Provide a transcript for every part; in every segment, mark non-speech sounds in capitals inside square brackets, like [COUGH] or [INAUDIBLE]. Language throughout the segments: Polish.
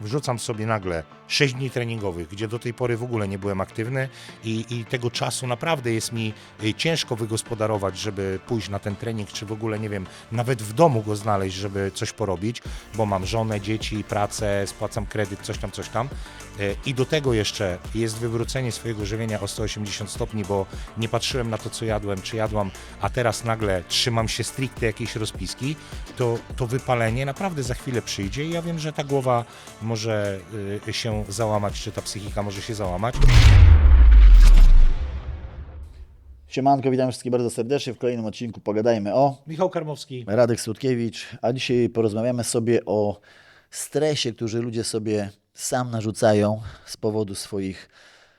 wrzucam sobie nagle 6 dni treningowych, gdzie do tej pory w ogóle nie byłem aktywny i, i tego czasu naprawdę jest mi y, ciężko wygospodarować, żeby pójść na ten trening, czy w ogóle, nie wiem, nawet w domu go znaleźć, żeby coś porobić, bo mam żonę, dzieci, pracę, spłacam kredyt, coś tam, coś tam. Y, I do tego jeszcze jest wywrócenie swojego żywienia o 180 stopni, bo nie patrzyłem na to, co jadłem, czy jadłam, a teraz nagle trzymam się stricte jakiejś rozpiski, to, to wypalenie naprawdę za chwilę przyjdzie i ja wiem, że ta głowa może y, się załamać, czy ta psychika może się załamać. Siemanko, witam wszystkich bardzo serdecznie. W kolejnym odcinku pogadajmy o Michał Karmowski. Radek Słodkiewicz, a dzisiaj porozmawiamy sobie o stresie, który ludzie sobie sam narzucają z powodu swoich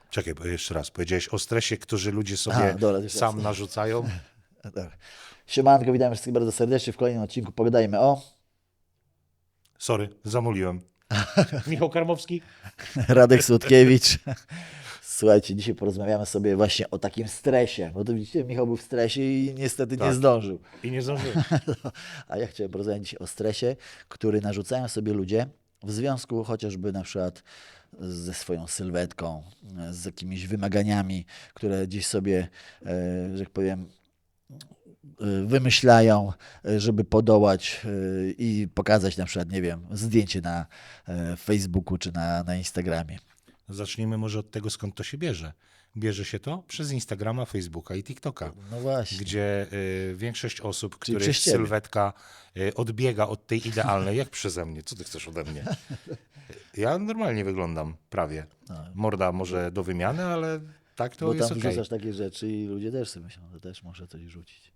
Czekaj, bo jeszcze raz, powiedziałeś o stresie, którzy ludzie sobie A, dobra, sam raz. narzucają. [LAUGHS] Tak. Siemanko, witam wszystkich bardzo serdecznie. W kolejnym odcinku pogadajmy o Sorry, zamuliłem. [LAUGHS] Michał Karmowski. Radek Słodkiewicz. Słuchajcie, dzisiaj porozmawiamy sobie właśnie o takim stresie, bo to widzicie, Michał był w stresie i niestety nie Tak. zdążył. I nie zdążyłem. [LAUGHS] A ja chciałem porozmawiać dzisiaj o stresie, który narzucają sobie ludzie w związku chociażby na przykład ze swoją sylwetką, z jakimiś wymaganiami, które gdzieś sobie, e, że tak powiem, wymyślają, e, żeby podołać e, i pokazać na przykład, nie wiem, zdjęcie na Facebooku czy na, na Instagramie. Zacznijmy może od tego, skąd to się bierze. Bierze się to przez Instagrama, Facebooka i TikToka. No właśnie. gdzie y, większość osób, Czyli których sylwetka y, odbiega od tej idealnej, jak przeze mnie. Co ty chcesz ode mnie? Ja normalnie wyglądam, prawie. Morda może do wymiany, ale tak to Bo jest tam okej. wrzucasz takie rzeczy i ludzie też sobie myślą, że też muszę coś rzucić.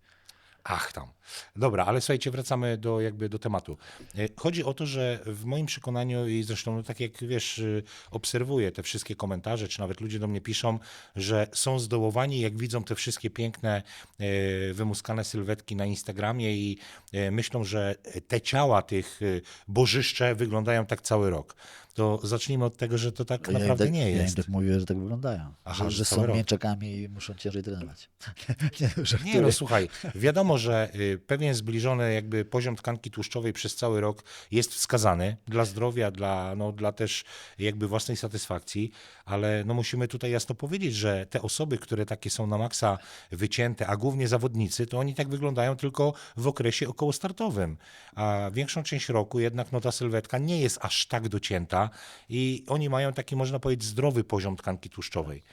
Ach tam. Dobra, ale słuchajcie, wracamy do jakby do tematu. E, Chodzi o to, że w moim przekonaniu i zresztą no, tak jak wiesz, y, obserwuję te wszystkie komentarze, czy nawet ludzie do mnie piszą, że są zdołowani, jak widzą te wszystkie piękne, e, wymuskane sylwetki na Instagramie i e, myślą, że te ciała tych y, bożyszcze wyglądają tak cały rok. To zacznijmy od tego, że to tak Ja naprawdę tak, nie Ja jest. tak mówię, że tak wyglądają. Aha, że, że są rok. mięczakami i muszą ciężej trenować. [LAUGHS] nie, Nie, no słuchaj, wiadomo, że y, pewien zbliżony jakby poziom tkanki tłuszczowej przez cały rok jest wskazany dla zdrowia, dla, no, dla też jakby własnej satysfakcji, ale no musimy tutaj jasno powiedzieć, że te osoby, które takie są na maksa wycięte, a głównie zawodnicy, to oni tak wyglądają tylko w okresie okołostartowym, a większą część roku jednak no ta sylwetka nie jest aż tak docięta i oni mają taki, można powiedzieć, zdrowy poziom tkanki tłuszczowej.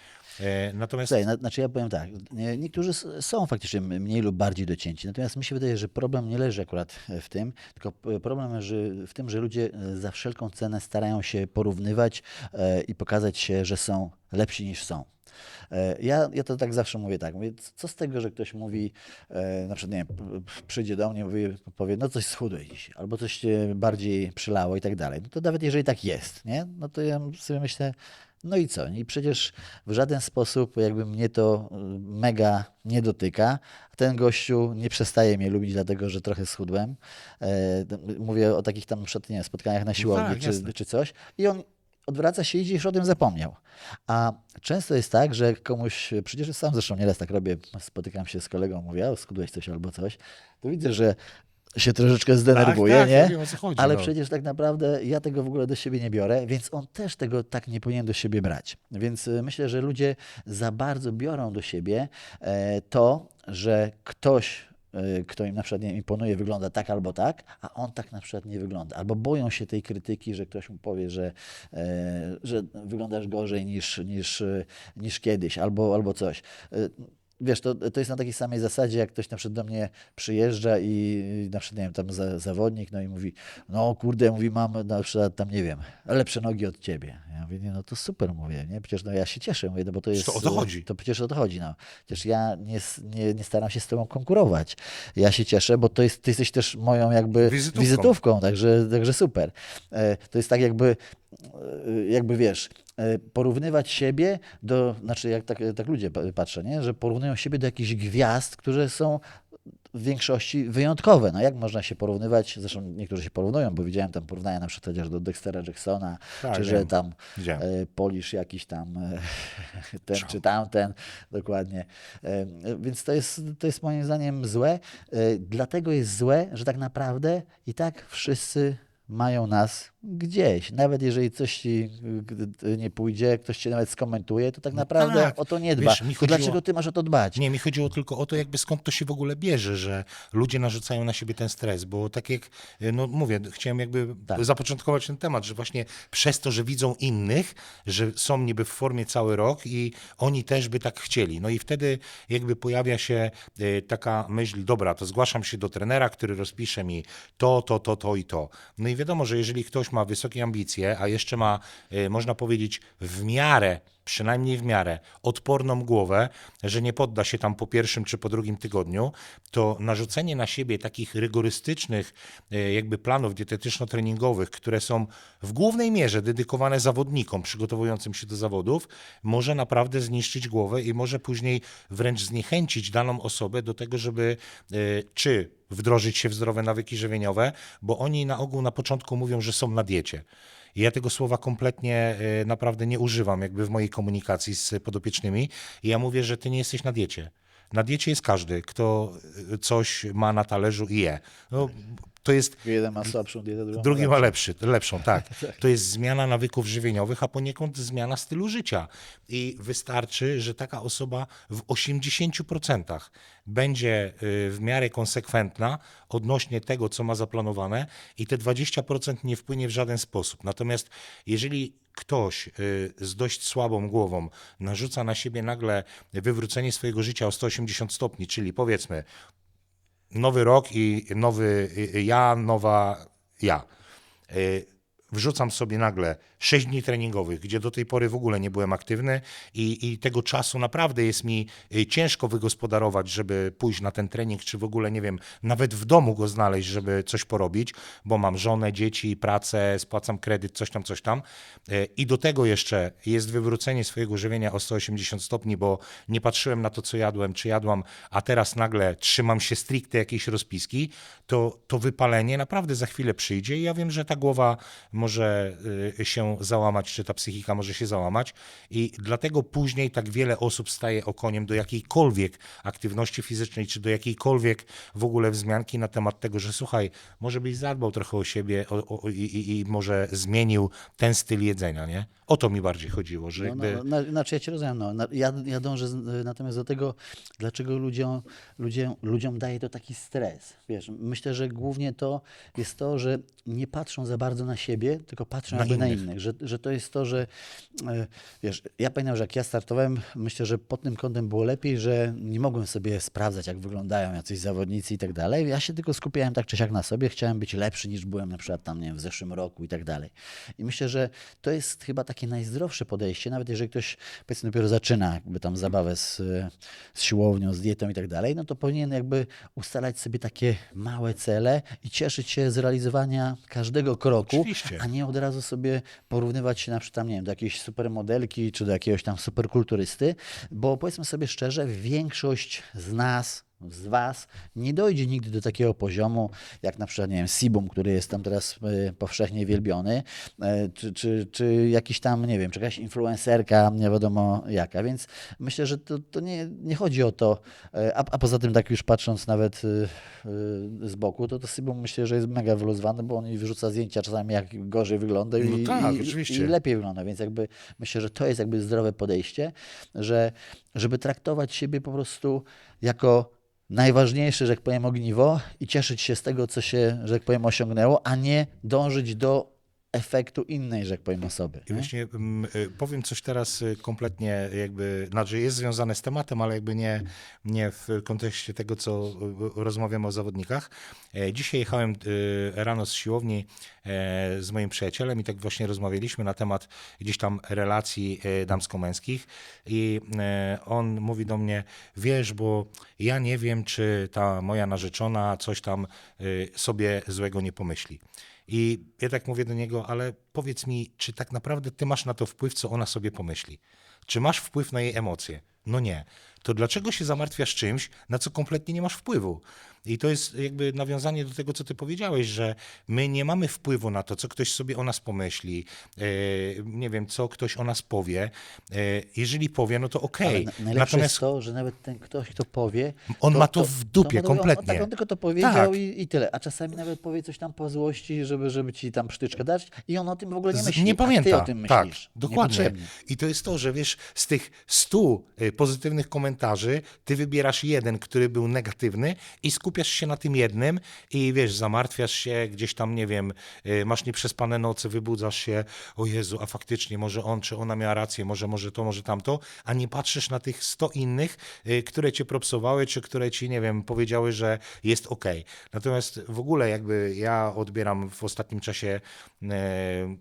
E, Natomiast Słuchaj, na, znaczy ja powiem tak, nie, niektórzy są faktycznie mniej lub bardziej docięci, natomiast mi się wydaje, że problem nie leży akurat w tym, tylko problem leży w tym, że ludzie e, za wszelką cenę starają się porównywać e, i pokazać się, że są lepsi niż są. E, Ja, ja to tak zawsze mówię tak, mówię, co z tego, że ktoś mówi, e, na przykład, nie wiem, przyjdzie do mnie, mówi, powie, no coś schudłeś dziś, albo coś cię bardziej przylało i tak dalej. No to nawet jeżeli tak jest, nie? No to ja sobie myślę, no i co? I przecież w żaden sposób jakby mnie to y, mega nie dotyka. Ten gościu nie przestaje mnie lubić dlatego, że trochę schudłem. E, Mówię o takich tam przykład, nie spotkaniach na siłowni tak, czy, czy coś. I on odwraca się i idzie, już o tym zapomniał. A często jest tak, że komuś, przecież sam zresztą nieraz tak robię, spotykam się z kolegą, mówię, o, schudłeś coś albo coś, to widzę, że się troszeczkę zdenerwuje, tak, nie? ja wiem, chodzi, Ale no. przecież tak naprawdę ja tego w ogóle do siebie nie biorę, więc on też tego tak nie powinien do siebie brać. Więc y, myślę, że ludzie za bardzo biorą do siebie e, to, że ktoś, kto im na przykład nie imponuje, wygląda tak albo tak, a on tak na przykład nie wygląda. Albo boją się tej krytyki, że ktoś mu powie, że, e, że wyglądasz gorzej niż, niż, y, niż kiedyś, albo, albo coś. Wiesz, to, to jest na takiej samej zasadzie, jak ktoś na przykład do mnie przyjeżdża i na przykład, nie wiem, tam za, zawodnik, no i mówi, no kurde, mówi, mam na przykład tam, nie wiem, lepsze nogi od ciebie. Ja mówię, nie, no to super, mówię, nie, przecież no ja się cieszę, mówię, no bo to jest... to o to chodzi. To przecież o to chodzi, no. Przecież ja nie, nie, nie staram się z tobą konkurować. Ja się cieszę, bo to jest, ty jesteś też moją jakby Wizytówką. wizytówką także, także super. E, To jest tak jakby, e, jakby wiesz, porównywać siebie do, znaczy jak tak, tak ludzie pa- patrzą, nie? że porównują siebie do jakichś gwiazd, które są w większości wyjątkowe. No jak można się porównywać, zresztą niektórzy się porównują, bo widziałem tam porównania na przykład chociaż do Dextera Jacksona, Tak, czy że wiem. tam Widziałem. e, Polisz jakiś tam e, [LAUGHS] ten Szał. czy tamten, dokładnie. E, Więc to jest, to jest moim zdaniem złe. E, Dlatego jest złe, że tak naprawdę i tak wszyscy mają nas gdzieś. Nawet jeżeli coś ci nie pójdzie, ktoś cię nawet skomentuje, to tak naprawdę tak. o to nie dba. Wiesz, to chodziło- dlaczego ty masz o to dbać? Nie, mi chodziło tylko o to, jakby skąd to się w ogóle bierze, że ludzie narzucają na siebie ten stres, bo tak jak, y, no mówię, chciałem jakby Tak. zapoczątkować ten temat, że właśnie przez to, że widzą innych, że są niby w formie cały rok i oni też by tak chcieli. No i wtedy jakby pojawia się y, taka myśl, dobra, to zgłaszam się do trenera, który rozpisze mi to, to, to, to i to. No i wiadomo, że jeżeli ktoś ma wysokie ambicje, a jeszcze ma, y, można powiedzieć, w miarę przynajmniej w miarę, odporną głowę, że nie podda się tam po pierwszym czy po drugim tygodniu, to narzucenie na siebie takich rygorystycznych e, jakby planów dietetyczno-treningowych, które są w głównej mierze dedykowane zawodnikom przygotowującym się do zawodów, może naprawdę zniszczyć głowę i może później wręcz zniechęcić daną osobę do tego, żeby e, czy wdrożyć się w zdrowe nawyki żywieniowe, bo oni na ogół na początku mówią, że są na diecie. Ja tego słowa kompletnie e, naprawdę nie używam jakby w mojej komunikacji z podopiecznymi. I ja mówię, że ty nie jesteś na diecie. Na diecie jest każdy, kto e, coś ma na talerzu i je. No, to jest Jeden ma słabszą dietę, drugi Drugi ma lepszy, lepszą, [LAUGHS] tak. To jest zmiana nawyków żywieniowych, a poniekąd zmiana stylu życia. I wystarczy, że taka osoba w 80% będzie y, w miarę konsekwentna odnośnie tego, co ma zaplanowane, i te 20% nie wpłynie w żaden sposób. Natomiast jeżeli ktoś y, z dość słabą głową narzuca na siebie nagle wywrócenie swojego życia o 180 stopni, czyli powiedzmy, nowy rok i nowy y, ja, nowa ja. Y, Wrzucam sobie nagle 6 dni treningowych, gdzie do tej pory w ogóle nie byłem aktywny i, i tego czasu naprawdę jest mi y, ciężko wygospodarować, żeby pójść na ten trening, czy w ogóle, nie wiem, nawet w domu go znaleźć, żeby coś porobić, bo mam żonę, dzieci, pracę, spłacam kredyt, coś tam, coś tam. Y, I do tego jeszcze jest wywrócenie swojego żywienia o 180 stopni, bo nie patrzyłem na to, co jadłem, czy jadłam, a teraz nagle trzymam się stricte jakiejś rozpiski, to, to wypalenie naprawdę za chwilę przyjdzie i ja wiem, że ta głowa może y, się załamać, czy ta psychika może się załamać i dlatego później tak wiele osób staje okoniem do jakiejkolwiek aktywności fizycznej, czy do jakiejkolwiek w ogóle wzmianki na temat tego, że słuchaj, może byś zadbał trochę o siebie o, o, i, i, może zmienił ten styl jedzenia, nie? O to mi bardziej chodziło, że No, jakby... no, na, znaczy ja cię rozumiem, no. Ja, ja dążę z, natomiast do tego, dlaczego ludziom, ludziom, ludziom daje to taki stres. Wiesz, myślę, że głównie to jest to, że nie patrzą za bardzo na siebie, tylko patrzą Na jakby na innych. Że, że to jest to, że e, wiesz, ja pamiętam, że jak ja startowałem, myślę, że pod tym kątem było lepiej, że nie mogłem sobie sprawdzać, jak wyglądają jacyś zawodnicy i tak dalej. Ja się tylko skupiałem tak czy siak na sobie, chciałem być lepszy niż byłem na przykład tam, nie wiem, w zeszłym roku i tak dalej. I myślę, że to jest chyba takie najzdrowsze podejście, nawet jeżeli ktoś powiedzmy dopiero zaczyna jakby tam zabawę z, z siłownią, z dietą i tak dalej, no to powinien jakby ustalać sobie takie małe cele i cieszyć się z realizowania każdego kroku, Oczywiście. a nie od razu sobie porównywać się na przykład tam, nie wiem, do jakiejś supermodelki czy do jakiegoś tam superkulturysty, bo powiedzmy sobie szczerze, większość z nas z Was. Nie dojdzie nigdy do takiego poziomu, jak na przykład, nie wiem, Sibum, który jest tam teraz y, powszechnie wielbiony, y, czy, czy, czy jakiś tam, nie wiem, czy jakaś influencerka, nie wiadomo jaka, więc myślę, że to, to nie, nie chodzi o to, y, a, a poza tym tak już patrząc nawet z boku, to to Sibum myślę, że jest mega wyluzowany, bo on wyrzuca zdjęcia czasami jak gorzej wygląda i, No tak, i, i lepiej wygląda, więc jakby myślę, że to jest jakby zdrowe podejście, że żeby traktować siebie po prostu jako najważniejsze, że jak powiem, ogniwo i cieszyć się z tego, co się, że jak powiem, osiągnęło, a nie dążyć do efektu innej, że jak powiem, osoby. I nie? właśnie mm, y, powiem coś teraz y, kompletnie jakby, znaczy jest związane z tematem, ale jakby nie, nie w kontekście tego, co y, rozmawiamy o zawodnikach. E, Dzisiaj jechałem rano z siłowni e, z moim przyjacielem i tak właśnie rozmawialiśmy na temat gdzieś tam relacji e, damsko-męskich i on mówi do mnie, wiesz, bo ja nie wiem, czy ta moja narzeczona coś tam sobie złego nie pomyśli. I ja tak mówię do niego, ale powiedz mi, czy tak naprawdę ty masz na to wpływ, co ona sobie pomyśli? Czy masz wpływ na jej emocje? No nie. To dlaczego się zamartwiasz czymś, na co kompletnie nie masz wpływu? I to jest jakby nawiązanie do tego, co ty powiedziałeś, że my nie mamy wpływu na to, co ktoś sobie o nas pomyśli, e, nie wiem, co ktoś o nas powie. E, jeżeli powie, no to okej. na- najlepsze jest to, że nawet ten ktoś, kto powie. On ma to w dupie to- on- kompletnie. Tak, on tylko to powiedział Tak. i, i tyle. A czasami nawet powie coś tam po złości, żeby, żeby ci tam przytyczkę dać i on o tym w ogóle nie myśli. Nie pamięta. ty o tym tak, myślisz. dokładnie. Niepotrzebnie. I to jest to, że wiesz, z tych 100 y, pozytywnych komentarzy, ty wybierasz jeden, który był negatywny i skupiasz się na tym jednym i wiesz, zamartwiasz się gdzieś tam, nie wiem, y, masz nieprzespane noce, wybudzasz się, o Jezu, a faktycznie może on czy ona miała rację, może, może to, może tamto, a nie patrzysz na tych 100 innych, y, które cię propsowały, czy które ci, nie wiem, powiedziały, że jest ok. Natomiast w ogóle jakby ja odbieram w ostatnim czasie e,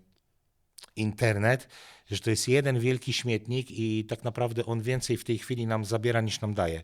internet, że to jest jeden wielki śmietnik i tak naprawdę on więcej w tej chwili nam zabiera niż nam daje.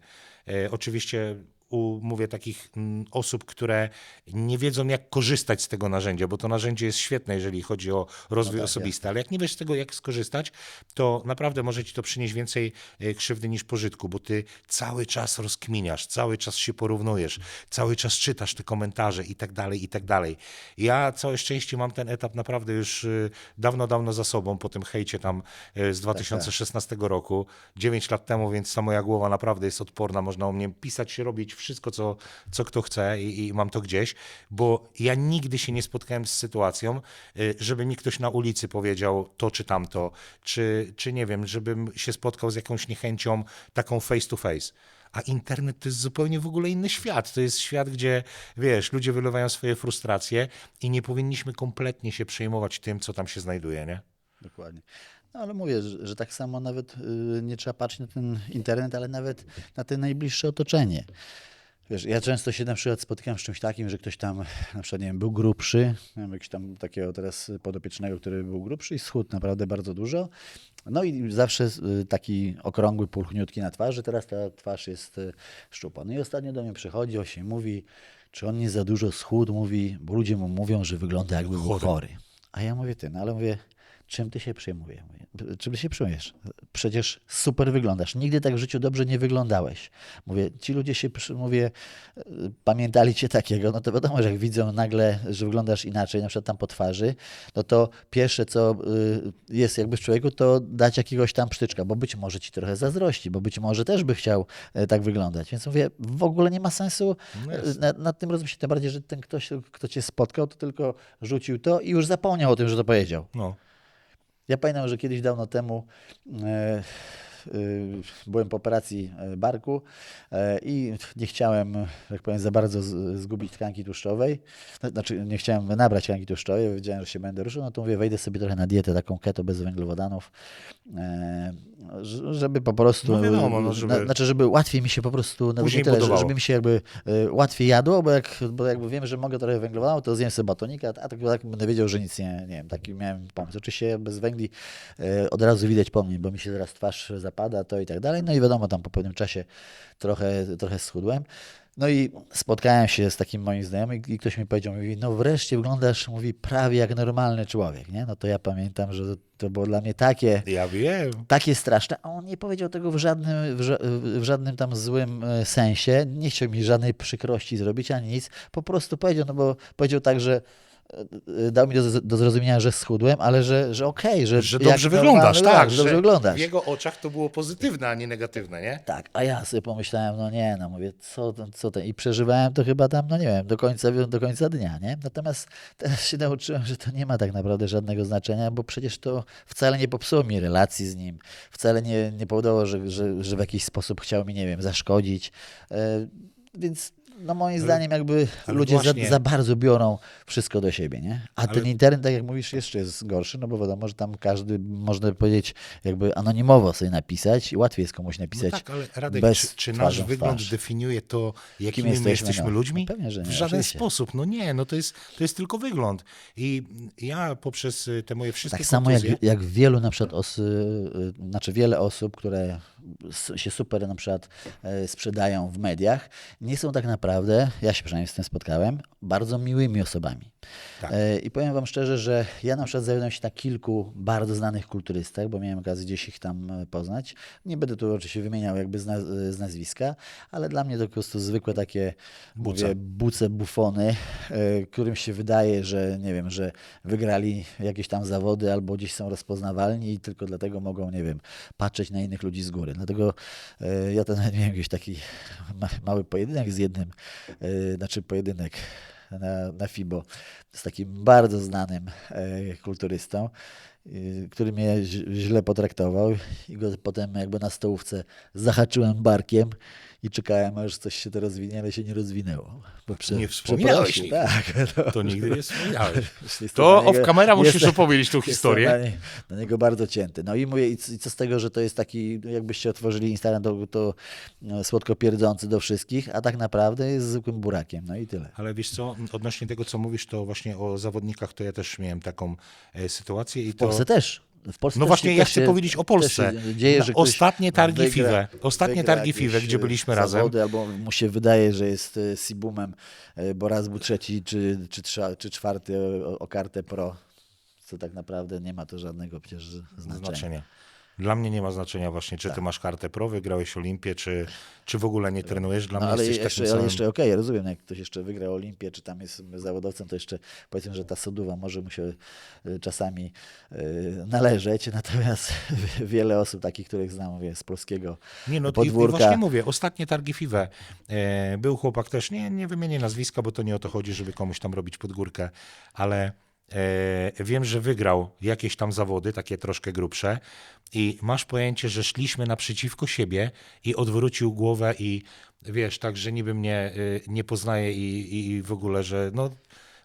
Oczywiście u, mówię takich mm, osób, które nie wiedzą jak korzystać z tego narzędzia, bo to narzędzie jest świetne, jeżeli chodzi o rozwój tak, osobisty, ale jak nie wiesz z tego jak skorzystać, to naprawdę może ci to przynieść więcej e, krzywdy niż pożytku, bo ty cały czas rozkminiasz, cały czas się porównujesz, cały czas czytasz te komentarze i tak dalej, i tak dalej. Ja całe szczęście mam ten etap naprawdę już y, dawno, dawno za sobą, po tym hejcie tam y, z 2016 roku, 9 lat temu, więc ta moja głowa naprawdę jest odporna, można o mnie pisać, robić wszystko, co, co kto chce i, i mam to gdzieś, bo ja nigdy się nie spotkałem z sytuacją, y, żeby mi ktoś na ulicy powiedział to czy tamto, czy, czy nie wiem, żebym się spotkał z jakąś niechęcią taką face to face. A internet to jest zupełnie w ogóle inny świat. To jest świat, gdzie, wiesz, ludzie wylewają swoje frustracje i nie powinniśmy kompletnie się przejmować tym, co tam się znajduje, nie? Dokładnie. No ale mówię, że, że tak samo nawet y, nie trzeba patrzeć na ten internet, ale nawet na te najbliższe otoczenie. Wiesz, ja często się na przykład spotykam z czymś takim, że ktoś tam na przykład, nie wiem, był grubszy, miałem jakiegoś tam takiego teraz podopiecznego, który był grubszy i schudł naprawdę bardzo dużo. No i zawsze y, taki okrągły, pulchniutki na twarzy, teraz ta twarz jest y, szczupła. No i ostatnio do mnie przychodzi, się mówi, czy on nie za dużo schudł, mówi, bo ludzie mu mówią, że wygląda jakby był chory. A ja mówię, ty, no ale mówię, czym ty się przejmujesz? Czym ty się przejmujesz? Przecież super wyglądasz. Nigdy tak w życiu dobrze nie wyglądałeś. Mówię, ci ludzie się, mówię, e, pamiętali cię takiego, no to wiadomo, że jak widzą nagle, że wyglądasz inaczej, na przykład tam po twarzy, no to pierwsze, co y, jest jakby w człowieku, to dać jakiegoś tam psztyczka, bo być może ci trochę zazdrości, bo być może też by chciał e, tak wyglądać. Więc mówię, w ogóle nie ma sensu No e, nad, nad tym rozmyślać, tym bardziej, że ten ktoś, kto cię spotkał, to tylko rzucił to i już zapomniał o tym, że to powiedział. No. Ja pamiętam, że kiedyś dawno temu e, byłem po operacji e, barku e, i nie chciałem, jak powiem, za bardzo zgubić tkanki tłuszczowej. No, Znaczy, nie chciałem nabrać tkanki tłuszczowej, wiedziałem, że się będę ruszył, no to mówię, wejdę sobie trochę na dietę taką keto bez węglowodanów, żeby po prostu, No wiadomo, no, żeby- na, znaczy, żeby łatwiej mi się po prostu, Później nie tyle, budowało. żeby mi się jakby łatwiej jadło, bo, jak, bo jakby wiem, że mogę trochę węglowodanów, to zjem sobie batonika, a tak, tak będę wiedział, że nic nie, nie wiem, taki miałem pomysł. Oczywiście bez węgli od razu widać po mnie, bo mi się zaraz twarz zapada, to i tak dalej. No i wiadomo, tam po pewnym czasie trochę, trochę schudłem. No i spotkałem się z takim moim znajomym i ktoś mi powiedział, mówi, no wreszcie wyglądasz, mówi, prawie jak normalny człowiek, nie? No to ja pamiętam, że to było dla mnie takie, Ja wiem. takie straszne, a on nie powiedział tego w żadnym, w, ża- w żadnym tam złym e, sensie, nie chciał mi żadnej przykrości zrobić, ani nic, po prostu powiedział, no bo powiedział tak, że dał mi do, do zrozumienia, że schudłem, ale że, że okej, że, Że jak dobrze wyglądasz, normalny, tak. że dobrze że wyglądasz. W jego oczach to było pozytywne, a nie negatywne, nie? Tak, a ja sobie pomyślałem, no nie, no mówię, co, to- co to, i przeżywałem to chyba tam, no nie wiem, do końca, do końca dnia, nie? Natomiast teraz się nauczyłem, że to nie ma tak naprawdę żadnego znaczenia, bo przecież to wcale nie popsuło mi relacji z nim, wcale nie, nie powodowało, że, że, że w jakiś sposób chciał mi, nie wiem, zaszkodzić, e, więc no moim zdaniem jakby ale ludzie za, za bardzo biorą wszystko do siebie, nie? A Ale- ten internet, tak jak mówisz, jeszcze jest gorszy, no bo wiadomo, że tam każdy, można powiedzieć, jakby anonimowo sobie napisać i łatwiej jest komuś napisać No tak, ale Radek, bez czy, czy nasz wygląd twarz. definiuje to, jakimi my jesteśmy, jesteśmy no. ludźmi? No pewnie, że nie, w żaden oczywiście. sposób. No nie, no to jest, to jest tylko wygląd. I ja poprzez y, te moje wszystkie Tak samo jak, jak wielu na przykład os, y, y, znaczy wiele osób, które się super na przykład e, sprzedają w mediach, nie są tak naprawdę, ja się przynajmniej z tym spotkałem, bardzo miłymi osobami. Tak. E, I powiem Wam szczerze, że ja na przykład zawiodłem się na kilku bardzo znanych kulturystach, bo miałem okazję gdzieś ich tam e, poznać. Nie będę tu oczywiście wymieniał jakby z, naz- z nazwiska, ale dla mnie to po prostu zwykłe takie Buce. mówię, buce, bufony, e, którym się wydaje, że nie wiem, że wygrali jakieś tam zawody albo gdzieś są rozpoznawalni i tylko dlatego mogą, nie wiem, patrzeć na innych ludzi z góry. Dlatego e, ja ten [LAUGHS] miałem jakiś taki ma, mały pojedynek z jednym, e, znaczy pojedynek na, na FIBO z takim bardzo znanym e, kulturystą, y, który mnie źle potraktował i go potem jakby na stołówce zahaczyłem barkiem i czekałem, aż coś się to rozwinie, ale się nie rozwinęło. Bo prze, Nie wspomniałeś przeprosił, nigdy. [LAUGHS] Tak. No. To nigdy nie wspomniałeś. [LAUGHS] To off camera musisz jestem- opowiedzieć tą historię. Na, nie, na niego bardzo cięty. No i mówię, i co, z tego, że to jest taki, jakbyście otworzyli Instagram, to, to no, słodko pierdzący do wszystkich, a tak naprawdę jest zwykłym burakiem. No i tyle. Ale wiesz co, odnośnie tego, co mówisz, to właśnie o zawodnikach, to ja też miałem taką e, sytuację i W Polsce to... też. W Polsce No właśnie, ja też chcę się- powiedzieć o Polsce. Dzieje, że ostatnie targi wygra- FIWE, ostatnie wygra targi FIWE, gdzie e, byliśmy razem. zawody, Albo mu się wydaje, że jest e, Sibumem, e, bo raz był trzeci czy, czy, czy czwarty o, o kartę pro, co tak naprawdę nie ma to żadnego przecież znaczenia. Znaczenia. Dla mnie nie ma znaczenia właśnie, czy ty masz kartę pro, wygrałeś Olimpię, czy, czy w ogóle nie trenujesz. Dla No, mnie ale jesteś jeszcze, takim ale samym... jeszcze okej, rozumiem, jak ktoś jeszcze wygra Olimpię, czy tam jest zawodowcem, to jeszcze powiedzmy, że ta soduwa może mu się y, czasami y, należeć, natomiast [LAUGHS] wiele osób takich, których znam, mówię, z polskiego Nie, no i, i podwórka. właśnie mówię, ostatnie targi FIWE. E, był chłopak też, nie, nie wymienię nazwiska, bo to nie o to chodzi, żeby komuś tam robić pod górkę, ale e, wiem, że wygrał jakieś tam zawody, takie troszkę grubsze i masz pojęcie, że szliśmy naprzeciwko siebie i odwrócił głowę i wiesz, tak, że niby mnie y, nie poznaje i, i w ogóle, że no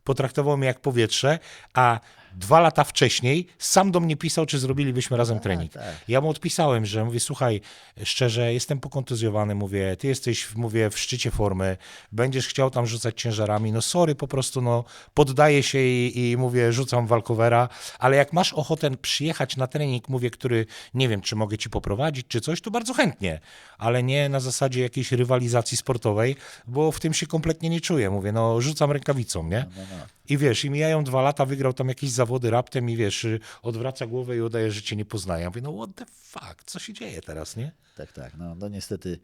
potraktował mnie jak powietrze, a dwa lata wcześniej sam do mnie pisał, czy zrobilibyśmy razem trening. tak. Ja mu odpisałem, że mówię, słuchaj, szczerze, jestem pokontuzjowany, mówię, ty jesteś, mówię, w szczycie formy, będziesz chciał tam rzucać ciężarami, no sorry, po prostu, no, poddaję się i, i mówię, rzucam walkowera, ale jak masz ochotę przyjechać na trening, mówię, który, nie wiem, czy mogę ci poprowadzić, czy coś, to bardzo chętnie, ale nie na zasadzie jakiejś rywalizacji sportowej, bo w tym się kompletnie nie czuję, mówię, no, rzucam rękawicą, nie? No, no. I wiesz, i mijają dwa lata, wygrał tam jakieś zawody raptem i wiesz, odwraca głowę i udaje, że cię nie poznaje. Ja no what the fuck, co się dzieje teraz, nie? Tak, tak. No, no niestety,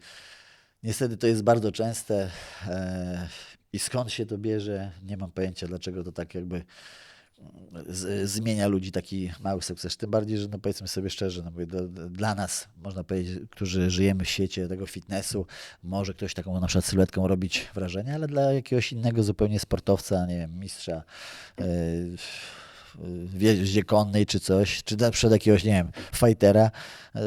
niestety to jest bardzo częste e, i skąd się to bierze, nie mam pojęcia, dlaczego to tak jakby z, zmienia ludzi taki mały sukces. Tym bardziej, że no powiedzmy sobie szczerze, no mówię, do, dla nas, można powiedzieć, którzy żyjemy w świecie tego fitnessu, może ktoś taką na przykład sylwetką robić wrażenie, ale dla jakiegoś innego zupełnie sportowca, nie wiem, mistrza, e, w jeździe konnej czy coś, czy na przykład jakiegoś, nie wiem, fightera, e,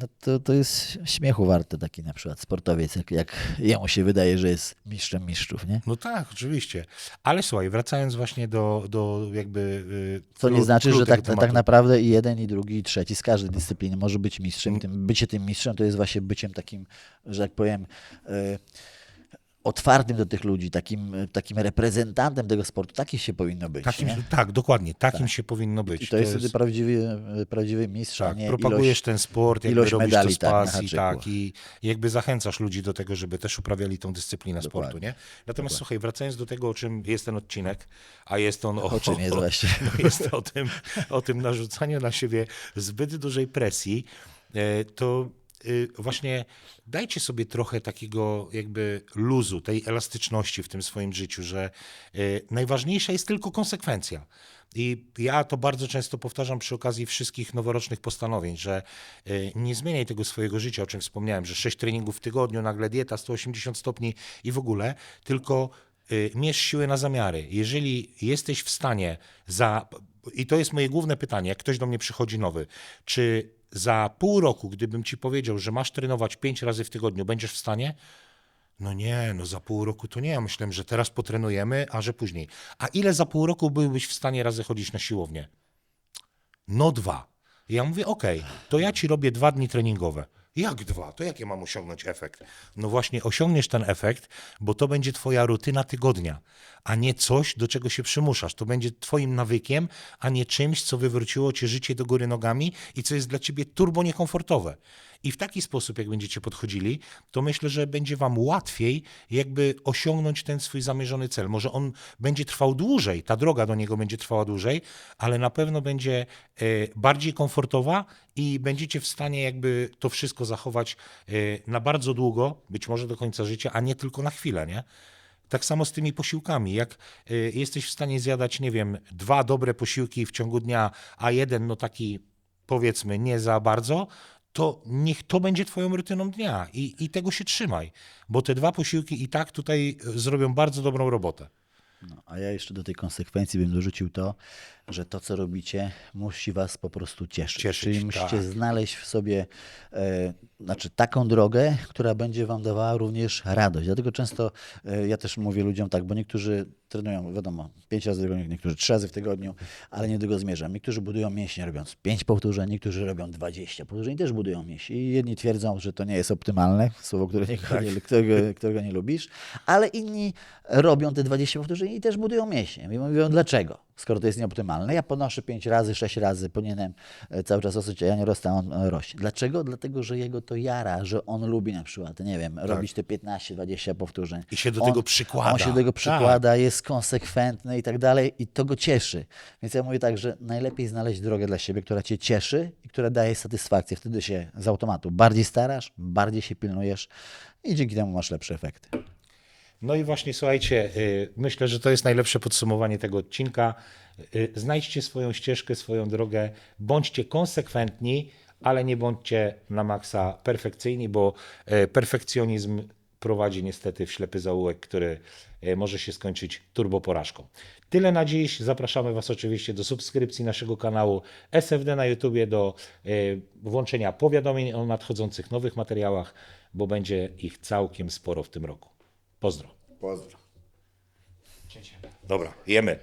no to, to jest śmiechu warte taki na przykład sportowiec, jak, jak jemu się wydaje, że jest mistrzem mistrzów, nie? No tak, oczywiście. Ale słuchaj, wracając właśnie do, do jakby... y, Co nie znaczy, że tak, tematu. tak naprawdę i jeden, i drugi, i trzeci z każdej dyscypliny może być mistrzem. Tym, bycie tym mistrzem to jest właśnie byciem takim, że tak powiem, e, otwartym do tych ludzi, takim, takim reprezentantem tego sportu. Taki się powinno być. Takim, tak, dokładnie, takim się powinno być. I to, jest wtedy prawdziwy, prawdziwy mistrz, Tak, propagujesz ilość, ten sport, jakby ilość robisz medali, to z tak, pasji, haczyku. tak, i jakby zachęcasz ludzi do tego, żeby też uprawiali tą dyscyplinę Dokładnie. sportu, nie? Natomiast słuchaj, wracając do tego, o czym jest ten odcinek, a jest on o, O czym [LAUGHS] jest właśnie? no [LAUGHS] jest o tym, o tym narzucaniu na siebie zbyt dużej presji, e, to właśnie dajcie sobie trochę takiego jakby luzu, tej elastyczności w tym swoim życiu, że y, najważniejsza jest tylko konsekwencja. I ja to bardzo często powtarzam przy okazji wszystkich noworocznych postanowień, że y, nie zmieniaj tego swojego życia, o czym wspomniałem, że 6 treningów w tygodniu, nagle dieta 180 stopni i w ogóle, tylko y, mierz siły na zamiary. Jeżeli jesteś w stanie za. I to jest moje główne pytanie, jak ktoś do mnie przychodzi nowy, czy za pół roku, gdybym ci powiedział, że masz trenować 5 razy w tygodniu, będziesz w stanie? No nie, no za pół roku to nie. Ja myślałem, że teraz potrenujemy, a że później. A ile za pół roku byłbyś w stanie razy chodzić na siłownię? No dwa. Ja mówię, okej, to ja ci robię dwa dni treningowe. Jak dwa? To jakie mam osiągnąć efekt? No właśnie osiągniesz ten efekt, bo to będzie twoja rutyna tygodnia, a nie coś, do czego się przymuszasz. To będzie twoim nawykiem, a nie czymś, co wywróciło cię życie do góry nogami i co jest dla ciebie turbo niekomfortowe. I w taki sposób, jak będziecie podchodzili, to myślę, że będzie wam łatwiej jakby osiągnąć ten swój zamierzony cel. Może on będzie trwał dłużej, ta droga do niego będzie trwała dłużej, ale na pewno będzie e, bardziej komfortowa i będziecie w stanie jakby to wszystko zachować e, na bardzo długo, być może do końca życia, a nie tylko na chwilę, nie? Tak samo z tymi posiłkami. Jak y, jesteś w stanie zjadać, nie wiem, dwa dobre posiłki w ciągu dnia, a jeden, no taki powiedzmy nie za bardzo, to niech to będzie twoją rutyną dnia i, i tego się trzymaj, bo te dwa posiłki i tak tutaj zrobią bardzo dobrą robotę. No, a ja jeszcze do tej konsekwencji bym dorzucił to, że to, co robicie, musi was po prostu cieszyć. Cieszyć, Czyli musicie tak. znaleźć w sobie e, znaczy taką drogę, która będzie wam dawała również radość. Dlatego często e, ja też mówię ludziom tak, bo niektórzy trenują, wiadomo, pięć razy w tygodniu, niektórzy trzy razy w tygodniu, ale nie do tego zmierzam. Niektórzy budują mięśnie robiąc pięć powtórzeń, niektórzy robią 20 powtórzeń i też budują mięśnie. I jedni twierdzą, że to nie jest optymalne, słowo, które nie, nie, którego, którego nie lubisz, ale inni robią te 20 powtórzeń i też budują mięśnie. I mówią, dlaczego? Skoro to jest nieoptymalne. Ja podnoszę 5 razy, 6 razy, powinienem e, cały czas ostrzec, a ja nie rosnę, a on rośnie. Dlaczego? Dlatego, że jego to jara, że on lubi na przykład, nie wiem, robić te 15-20 powtórzeń. Tak. I się do on, tego przykłada. On się do tego Tak. przykłada, jest konsekwentny i tak dalej i to go cieszy. Więc ja mówię tak, że najlepiej znaleźć drogę dla siebie, która cię cieszy i która daje satysfakcję. Wtedy się z automatu bardziej starasz, bardziej się pilnujesz i dzięki temu masz lepsze efekty. No i właśnie słuchajcie, y, myślę, że to jest najlepsze podsumowanie tego odcinka. Y, Znajdźcie swoją ścieżkę, swoją drogę, bądźcie konsekwentni, ale nie bądźcie na maksa perfekcyjni, bo y, perfekcjonizm prowadzi niestety w ślepy zaułek, który może się skończyć turbo porażką. Tyle na dziś. Zapraszamy Was oczywiście do subskrypcji naszego kanału SFD na YouTubie, do włączenia powiadomień o nadchodzących nowych materiałach, bo będzie ich całkiem sporo w tym roku. Pozdro. Pozdro. Dobra, jemy.